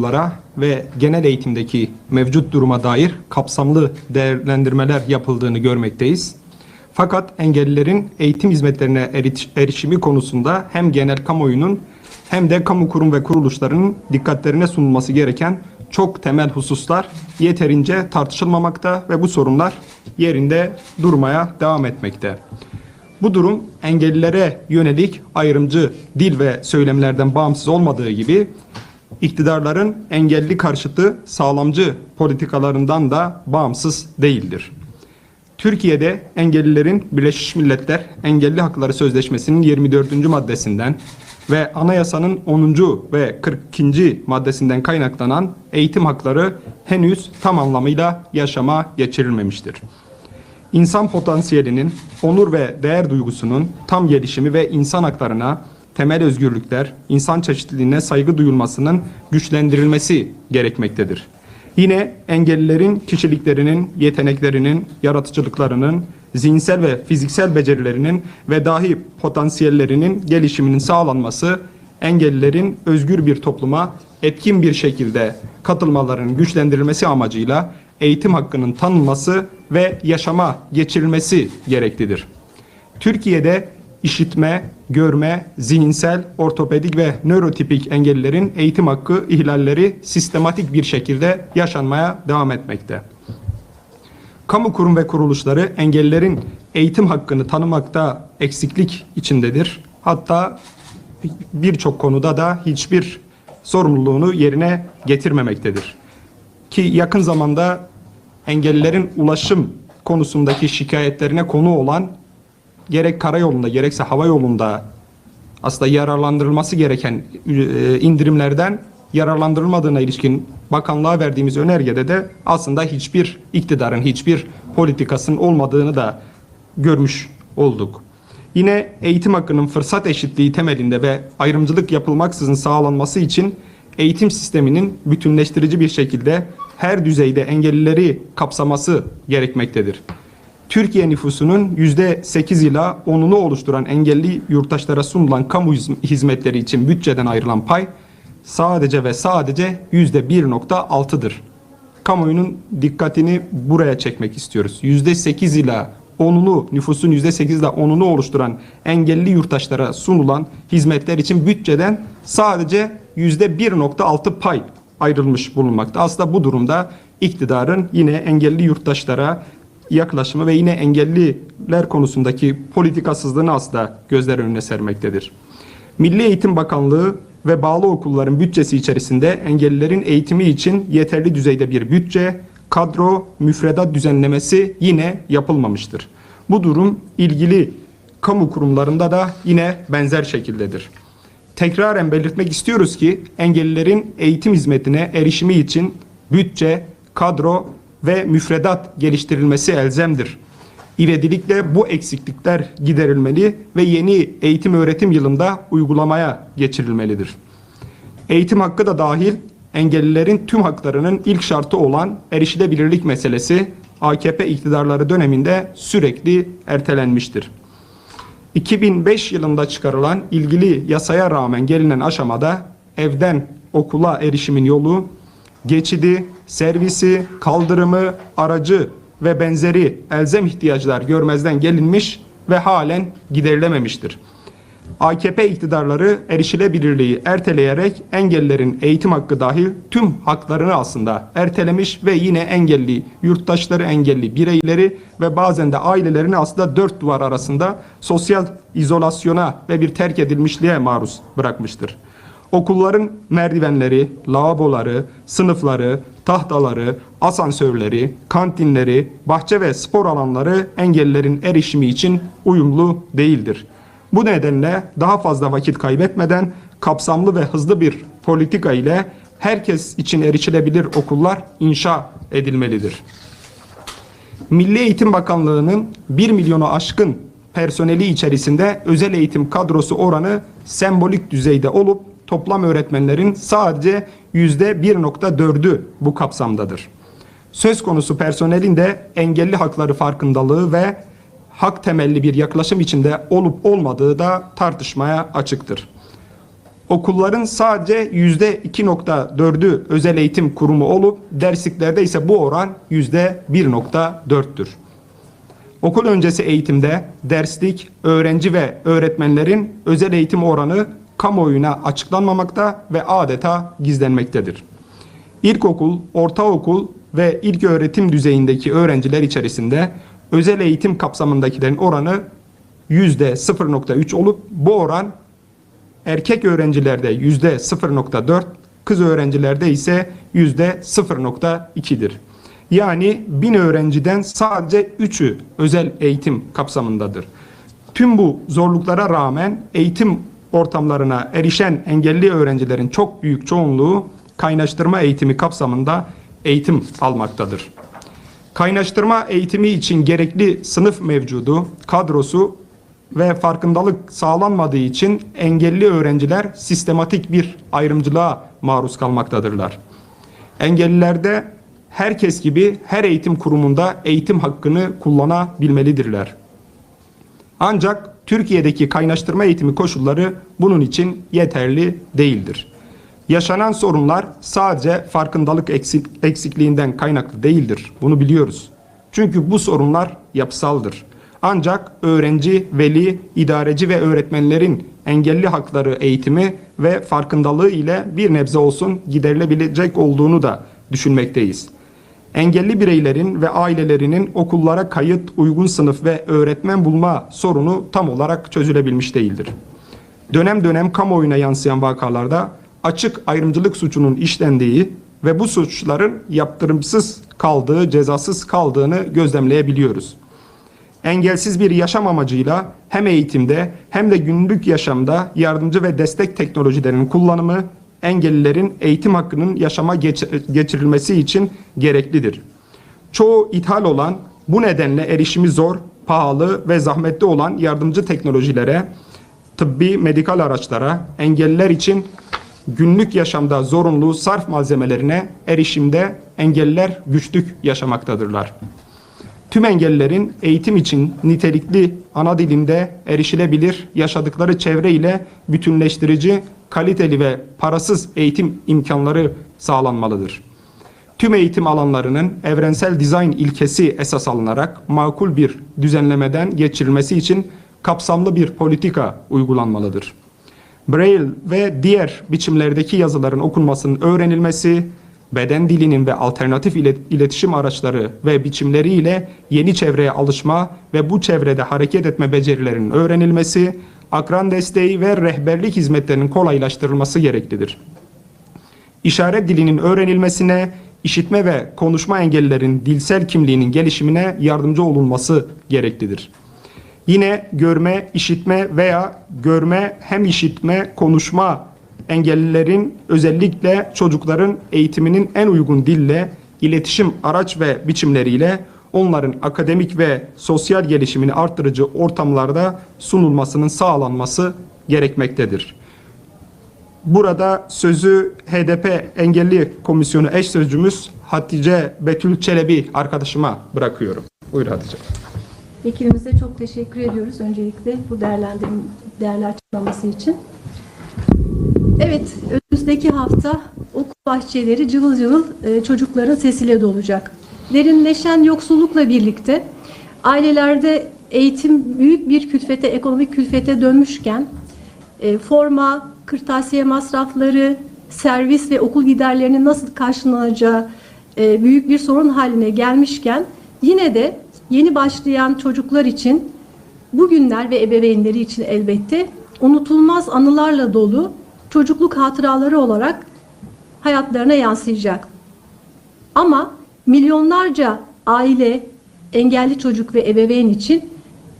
okullara ve genel eğitimdeki mevcut duruma dair kapsamlı değerlendirmeler yapıldığını görmekteyiz. Fakat engellilerin eğitim hizmetlerine eriş- erişimi konusunda hem genel kamuoyunun hem de kamu kurum ve kuruluşlarının dikkatlerine sunulması gereken çok temel hususlar yeterince tartışılmamakta ve bu sorunlar yerinde durmaya devam etmekte. Bu durum engellilere yönelik ayrımcı dil ve söylemlerden bağımsız olmadığı gibi iktidarların engelli karşıtı sağlamcı politikalarından da bağımsız değildir. Türkiye'de engellilerin Birleşmiş Milletler Engelli Hakları Sözleşmesi'nin 24. maddesinden ve anayasanın 10. ve 42. maddesinden kaynaklanan eğitim hakları henüz tam anlamıyla yaşama geçirilmemiştir. İnsan potansiyelinin, onur ve değer duygusunun tam gelişimi ve insan haklarına, temel özgürlükler, insan çeşitliliğine saygı duyulmasının güçlendirilmesi gerekmektedir. Yine engellilerin kişiliklerinin, yeteneklerinin, yaratıcılıklarının, zihinsel ve fiziksel becerilerinin ve dahi potansiyellerinin gelişiminin sağlanması, engellilerin özgür bir topluma etkin bir şekilde katılmalarının güçlendirilmesi amacıyla eğitim hakkının tanınması ve yaşama geçirilmesi gereklidir. Türkiye'de işitme, görme, zihinsel, ortopedik ve nörotipik engellilerin eğitim hakkı ihlalleri sistematik bir şekilde yaşanmaya devam etmekte. Kamu kurum ve kuruluşları engellilerin eğitim hakkını tanımakta eksiklik içindedir. Hatta birçok konuda da hiçbir sorumluluğunu yerine getirmemektedir. Ki yakın zamanda engellilerin ulaşım konusundaki şikayetlerine konu olan gerek karayolunda gerekse hava yolunda aslında yararlandırılması gereken e, indirimlerden yararlandırılmadığına ilişkin bakanlığa verdiğimiz önergede de aslında hiçbir iktidarın, hiçbir politikasının olmadığını da görmüş olduk. Yine eğitim hakkının fırsat eşitliği temelinde ve ayrımcılık yapılmaksızın sağlanması için eğitim sisteminin bütünleştirici bir şekilde her düzeyde engellileri kapsaması gerekmektedir. Türkiye nüfusunun %8 ila 10'unu oluşturan engelli yurttaşlara sunulan kamu hizm- hizmetleri için bütçeden ayrılan pay sadece ve sadece %1.6'dır. Kamuoyunun dikkatini buraya çekmek istiyoruz. %8 ila 10'unu nüfusun %8 ile 10'unu oluşturan engelli yurttaşlara sunulan hizmetler için bütçeden sadece %1.6 pay ayrılmış bulunmakta. Aslında bu durumda iktidarın yine engelli yurttaşlara yaklaşımı ve yine engelliler konusundaki politikasızlığını aslında gözler önüne sermektedir. Milli Eğitim Bakanlığı ve bağlı okulların bütçesi içerisinde engellilerin eğitimi için yeterli düzeyde bir bütçe, kadro, müfredat düzenlemesi yine yapılmamıştır. Bu durum ilgili kamu kurumlarında da yine benzer şekildedir. Tekraren belirtmek istiyoruz ki engellilerin eğitim hizmetine erişimi için bütçe, kadro ve müfredat geliştirilmesi elzemdir. İvedilikle bu eksiklikler giderilmeli ve yeni eğitim öğretim yılında uygulamaya geçirilmelidir. Eğitim hakkı da dahil engellilerin tüm haklarının ilk şartı olan erişilebilirlik meselesi AKP iktidarları döneminde sürekli ertelenmiştir. 2005 yılında çıkarılan ilgili yasaya rağmen gelinen aşamada evden okula erişimin yolu, geçidi, servisi, kaldırımı, aracı ve benzeri elzem ihtiyaçlar görmezden gelinmiş ve halen giderilememiştir. AKP iktidarları erişilebilirliği erteleyerek engellilerin eğitim hakkı dahil tüm haklarını aslında ertelemiş ve yine engelli yurttaşları, engelli bireyleri ve bazen de ailelerini aslında dört duvar arasında sosyal izolasyona ve bir terk edilmişliğe maruz bırakmıştır. Okulların merdivenleri, lavaboları, sınıfları, tahtaları, asansörleri, kantinleri, bahçe ve spor alanları engellilerin erişimi için uyumlu değildir. Bu nedenle daha fazla vakit kaybetmeden kapsamlı ve hızlı bir politika ile herkes için erişilebilir okullar inşa edilmelidir. Milli Eğitim Bakanlığı'nın 1 milyonu aşkın personeli içerisinde özel eğitim kadrosu oranı sembolik düzeyde olup toplam öğretmenlerin sadece %1.4'ü bu kapsamdadır. Söz konusu personelin de engelli hakları farkındalığı ve hak temelli bir yaklaşım içinde olup olmadığı da tartışmaya açıktır. Okulların sadece %2.4'ü özel eğitim kurumu olup dersliklerde ise bu oran %1.4'tür. Okul öncesi eğitimde derslik, öğrenci ve öğretmenlerin özel eğitim oranı kamuoyuna açıklanmamakta ve adeta gizlenmektedir. İlkokul, ortaokul ve ilk öğretim düzeyindeki öğrenciler içerisinde özel eğitim kapsamındakilerin oranı %0.3 olup bu oran erkek öğrencilerde yüzde 0.4, kız öğrencilerde ise yüzde 0.2'dir. Yani bin öğrenciden sadece 3'ü özel eğitim kapsamındadır. Tüm bu zorluklara rağmen eğitim ortamlarına erişen engelli öğrencilerin çok büyük çoğunluğu kaynaştırma eğitimi kapsamında eğitim almaktadır. Kaynaştırma eğitimi için gerekli sınıf mevcudu, kadrosu ve farkındalık sağlanmadığı için engelli öğrenciler sistematik bir ayrımcılığa maruz kalmaktadırlar. Engellilerde herkes gibi her eğitim kurumunda eğitim hakkını kullanabilmelidirler. Ancak Türkiye'deki kaynaştırma eğitimi koşulları bunun için yeterli değildir. Yaşanan sorunlar sadece farkındalık eksik, eksikliğinden kaynaklı değildir. Bunu biliyoruz. Çünkü bu sorunlar yapısaldır. Ancak öğrenci, veli, idareci ve öğretmenlerin engelli hakları eğitimi ve farkındalığı ile bir nebze olsun giderilebilecek olduğunu da düşünmekteyiz. Engelli bireylerin ve ailelerinin okullara kayıt, uygun sınıf ve öğretmen bulma sorunu tam olarak çözülebilmiş değildir. Dönem dönem kamuoyuna yansıyan vakalarda açık ayrımcılık suçunun işlendiği ve bu suçların yaptırımsız kaldığı, cezasız kaldığını gözlemleyebiliyoruz engelsiz bir yaşam amacıyla hem eğitimde hem de günlük yaşamda yardımcı ve destek teknolojilerinin kullanımı engellilerin eğitim hakkının yaşama geçirilmesi için gereklidir. Çoğu ithal olan bu nedenle erişimi zor, pahalı ve zahmetli olan yardımcı teknolojilere, tıbbi medikal araçlara, engelliler için günlük yaşamda zorunlu sarf malzemelerine erişimde engelliler güçlük yaşamaktadırlar tüm engellilerin eğitim için nitelikli ana dilinde erişilebilir yaşadıkları çevre ile bütünleştirici, kaliteli ve parasız eğitim imkanları sağlanmalıdır. Tüm eğitim alanlarının evrensel dizayn ilkesi esas alınarak makul bir düzenlemeden geçirilmesi için kapsamlı bir politika uygulanmalıdır. Braille ve diğer biçimlerdeki yazıların okunmasının öğrenilmesi, beden dilinin ve alternatif iletişim araçları ve biçimleriyle yeni çevreye alışma ve bu çevrede hareket etme becerilerinin öğrenilmesi, akran desteği ve rehberlik hizmetlerinin kolaylaştırılması gereklidir. İşaret dilinin öğrenilmesine, işitme ve konuşma engellilerin dilsel kimliğinin gelişimine yardımcı olunması gereklidir. Yine görme, işitme veya görme hem işitme, konuşma engellilerin özellikle çocukların eğitiminin en uygun dille, iletişim araç ve biçimleriyle onların akademik ve sosyal gelişimini arttırıcı ortamlarda sunulmasının sağlanması gerekmektedir. Burada sözü HDP Engelli Komisyonu eş sözcümüz Hatice Betül Çelebi arkadaşıma bırakıyorum. Buyur Hatice. Vekilimize çok teşekkür ediyoruz öncelikle bu değerlendirme, değerli açıklaması için. Evet, önümüzdeki hafta okul bahçeleri cıvıl cıvıl e, çocukların sesiyle dolacak. Derinleşen yoksullukla birlikte ailelerde eğitim büyük bir külfete, ekonomik külfete dönmüşken e, forma, kırtasiye masrafları, servis ve okul giderlerinin nasıl karşılanacağı e, büyük bir sorun haline gelmişken yine de yeni başlayan çocuklar için bugünler ve ebeveynleri için elbette unutulmaz anılarla dolu çocukluk hatıraları olarak hayatlarına yansıyacak. Ama milyonlarca aile, engelli çocuk ve ebeveyn için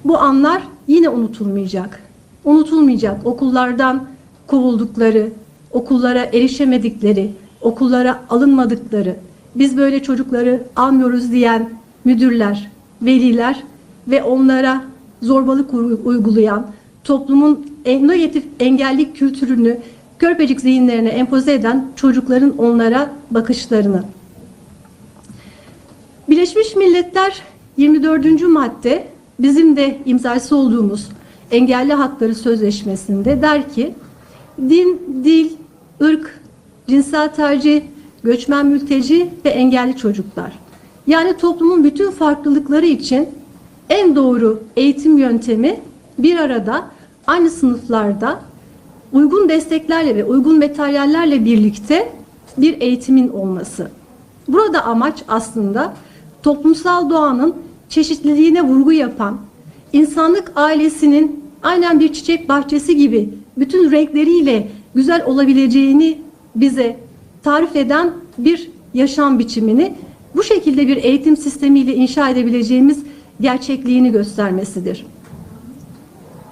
bu anlar yine unutulmayacak. Unutulmayacak okullardan kovuldukları, okullara erişemedikleri, okullara alınmadıkları, biz böyle çocukları almıyoruz diyen müdürler, veliler ve onlara zorbalık uygulayan toplumun negatif engellik kültürünü körpecik zihinlerine empoze eden çocukların onlara bakışlarını. Birleşmiş Milletler 24. madde bizim de imzası olduğumuz Engelli Hakları Sözleşmesi'nde der ki din, dil, ırk, cinsel tercih, göçmen mülteci ve engelli çocuklar. Yani toplumun bütün farklılıkları için en doğru eğitim yöntemi bir arada aynı sınıflarda uygun desteklerle ve uygun materyallerle birlikte bir eğitimin olması. Burada amaç aslında toplumsal doğanın çeşitliliğine vurgu yapan, insanlık ailesinin aynen bir çiçek bahçesi gibi bütün renkleriyle güzel olabileceğini bize tarif eden bir yaşam biçimini bu şekilde bir eğitim sistemiyle inşa edebileceğimiz gerçekliğini göstermesidir.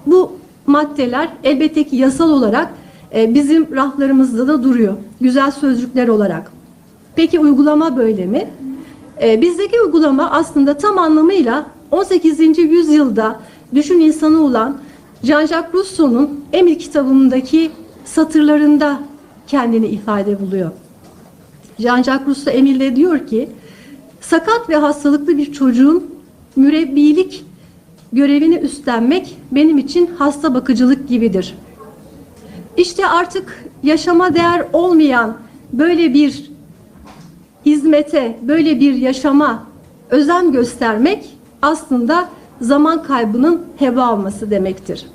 Bu maddeler elbette ki yasal olarak e, bizim raflarımızda da duruyor. Güzel sözcükler olarak. Peki uygulama böyle mi? E, bizdeki uygulama aslında tam anlamıyla 18. yüzyılda düşün insanı olan Jean-Jacques Rousseau'nun Emir kitabındaki satırlarında kendini ifade buluyor. Jean-Jacques Rousseau Emir'le diyor ki, sakat ve hastalıklı bir çocuğun mürebbilik görevini üstlenmek benim için hasta bakıcılık gibidir. İşte artık yaşama değer olmayan böyle bir hizmete, böyle bir yaşama özen göstermek aslında zaman kaybının heba olması demektir.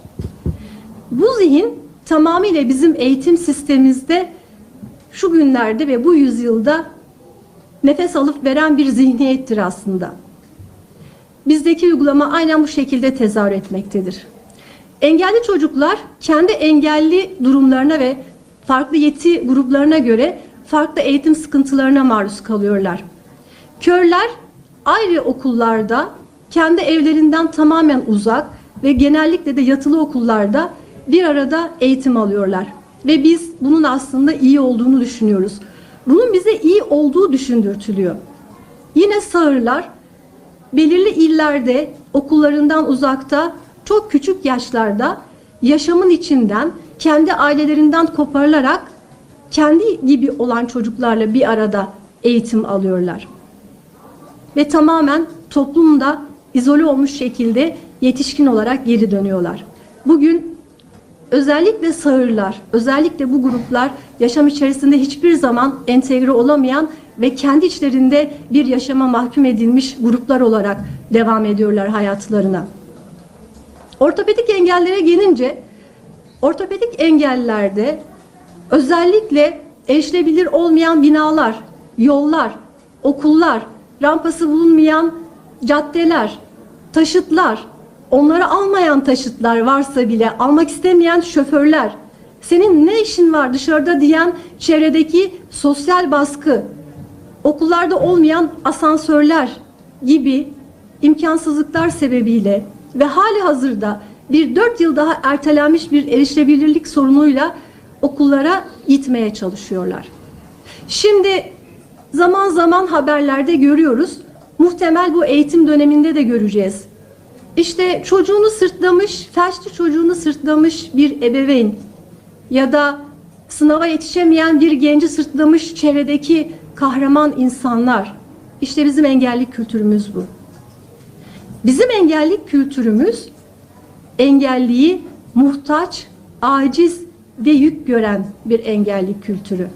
Bu zihin tamamıyla bizim eğitim sistemimizde şu günlerde ve bu yüzyılda nefes alıp veren bir zihniyettir aslında. Bizdeki uygulama aynen bu şekilde tezahür etmektedir. Engelli çocuklar kendi engelli durumlarına ve farklı yeti gruplarına göre farklı eğitim sıkıntılarına maruz kalıyorlar. Körler ayrı okullarda kendi evlerinden tamamen uzak ve genellikle de yatılı okullarda bir arada eğitim alıyorlar. Ve biz bunun aslında iyi olduğunu düşünüyoruz. Bunun bize iyi olduğu düşündürtülüyor. Yine sağırlar belirli illerde okullarından uzakta çok küçük yaşlarda yaşamın içinden kendi ailelerinden koparılarak kendi gibi olan çocuklarla bir arada eğitim alıyorlar. Ve tamamen toplumda izole olmuş şekilde yetişkin olarak geri dönüyorlar. Bugün özellikle sağırlar, özellikle bu gruplar yaşam içerisinde hiçbir zaman entegre olamayan ve kendi içlerinde bir yaşama mahkum edilmiş gruplar olarak devam ediyorlar hayatlarına. Ortopedik engellere gelince, ortopedik engellerde özellikle erişilebilir olmayan binalar, yollar, okullar, rampası bulunmayan caddeler, taşıtlar, onları almayan taşıtlar varsa bile almak istemeyen şoförler, senin ne işin var dışarıda? diyen çevredeki sosyal baskı, okullarda olmayan asansörler gibi imkansızlıklar sebebiyle ve hali hazırda bir dört yıl daha ertelenmiş bir erişilebilirlik sorunuyla okullara gitmeye çalışıyorlar. Şimdi zaman zaman haberlerde görüyoruz. Muhtemel bu eğitim döneminde de göreceğiz. İşte çocuğunu sırtlamış, felçli çocuğunu sırtlamış bir ebeveyn ya da sınava yetişemeyen bir genci sırtlamış çevredeki kahraman insanlar. İşte bizim engelli kültürümüz bu. Bizim engelli kültürümüz engelliyi muhtaç, aciz ve yük gören bir engelli kültürü.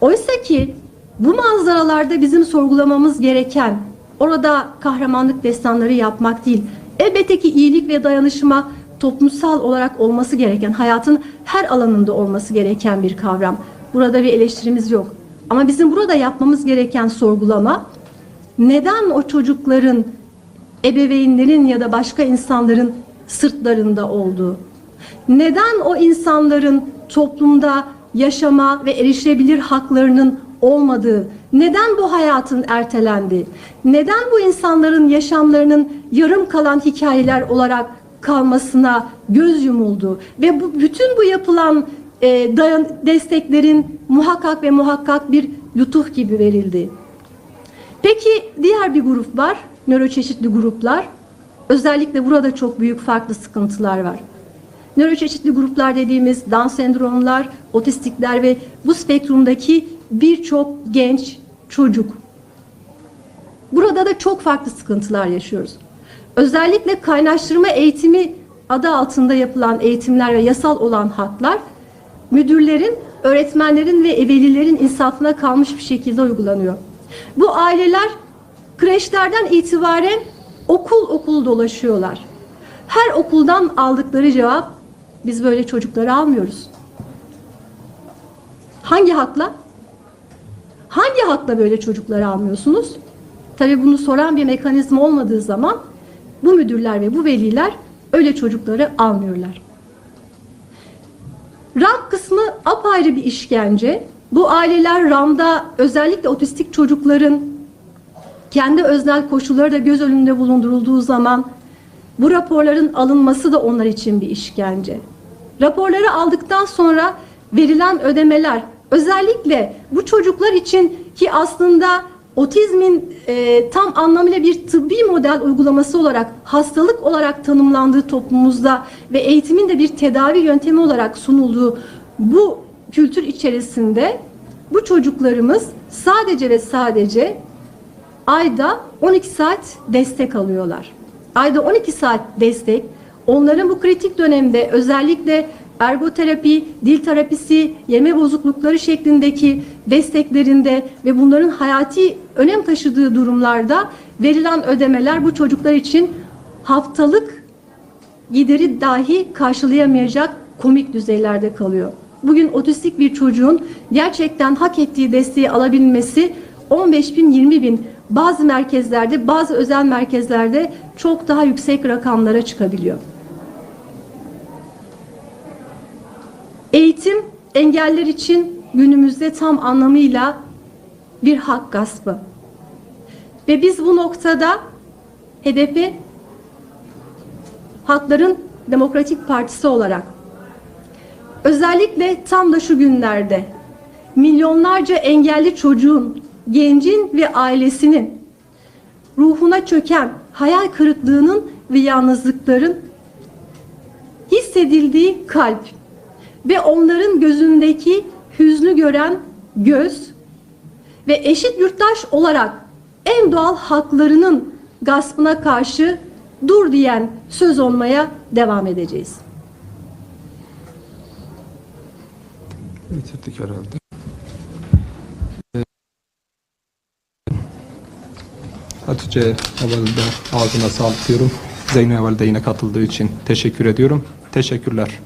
Oysa ki bu manzaralarda bizim sorgulamamız gereken orada kahramanlık destanları yapmak değil. Elbette ki iyilik ve dayanışma toplumsal olarak olması gereken, hayatın her alanında olması gereken bir kavram. Burada bir eleştirimiz yok. Ama bizim burada yapmamız gereken sorgulama neden o çocukların ebeveynlerin ya da başka insanların sırtlarında olduğu? Neden o insanların toplumda yaşama ve erişilebilir haklarının olmadığı, neden bu hayatın ertelendi? Neden bu insanların yaşamlarının yarım kalan hikayeler olarak kalmasına göz yumuldu? Ve bu bütün bu yapılan e, dayan, desteklerin muhakkak ve muhakkak bir lütuf gibi verildi. Peki diğer bir grup var, nöroçeşitli gruplar. Özellikle burada çok büyük farklı sıkıntılar var. Nöroçeşitli gruplar dediğimiz Down sendromlar, otistikler ve bu spektrumdaki birçok genç çocuk. Burada da çok farklı sıkıntılar yaşıyoruz. Özellikle kaynaştırma eğitimi adı altında yapılan eğitimler ve yasal olan haklar müdürlerin, öğretmenlerin ve velilerin insafına kalmış bir şekilde uygulanıyor. Bu aileler kreşlerden itibaren okul okul dolaşıyorlar. Her okuldan aldıkları cevap biz böyle çocukları almıyoruz. Hangi hakla? Hangi hakla böyle çocukları almıyorsunuz? Tabii bunu soran bir mekanizma olmadığı zaman bu müdürler ve bu veliler öyle çocukları almıyorlar. RAM kısmı apayrı bir işkence. Bu aileler RAM'da özellikle otistik çocukların kendi öznel koşulları da göz önünde bulundurulduğu zaman bu raporların alınması da onlar için bir işkence. Raporları aldıktan sonra verilen ödemeler özellikle bu çocuklar için ki aslında otizmin e, tam anlamıyla bir tıbbi model uygulaması olarak hastalık olarak tanımlandığı toplumumuzda ve eğitimin de bir tedavi yöntemi olarak sunulduğu bu kültür içerisinde bu çocuklarımız sadece ve sadece ayda 12 saat destek alıyorlar. Ayda 12 saat destek onların bu kritik dönemde özellikle ergoterapi, dil terapisi, yeme bozuklukları şeklindeki desteklerinde ve bunların hayati önem taşıdığı durumlarda verilen ödemeler bu çocuklar için haftalık gideri dahi karşılayamayacak komik düzeylerde kalıyor. Bugün otistik bir çocuğun gerçekten hak ettiği desteği alabilmesi 15 bin 20 bin bazı merkezlerde bazı özel merkezlerde çok daha yüksek rakamlara çıkabiliyor. Eğitim engeller için günümüzde tam anlamıyla bir hak gaspı. Ve biz bu noktada HDP Halkların Demokratik Partisi olarak özellikle tam da şu günlerde milyonlarca engelli çocuğun, gencin ve ailesinin ruhuna çöken hayal kırıklığının ve yalnızlıkların hissedildiği kalp ve onların gözündeki hüznü gören göz ve eşit yurttaş olarak en doğal haklarının gaspına karşı dur diyen söz olmaya devam edeceğiz. Bitirdik herhalde. Ee, Hatice Haval'da ağzına sağlık diyorum. Zeyno Haval de yine katıldığı için teşekkür ediyorum. Teşekkürler.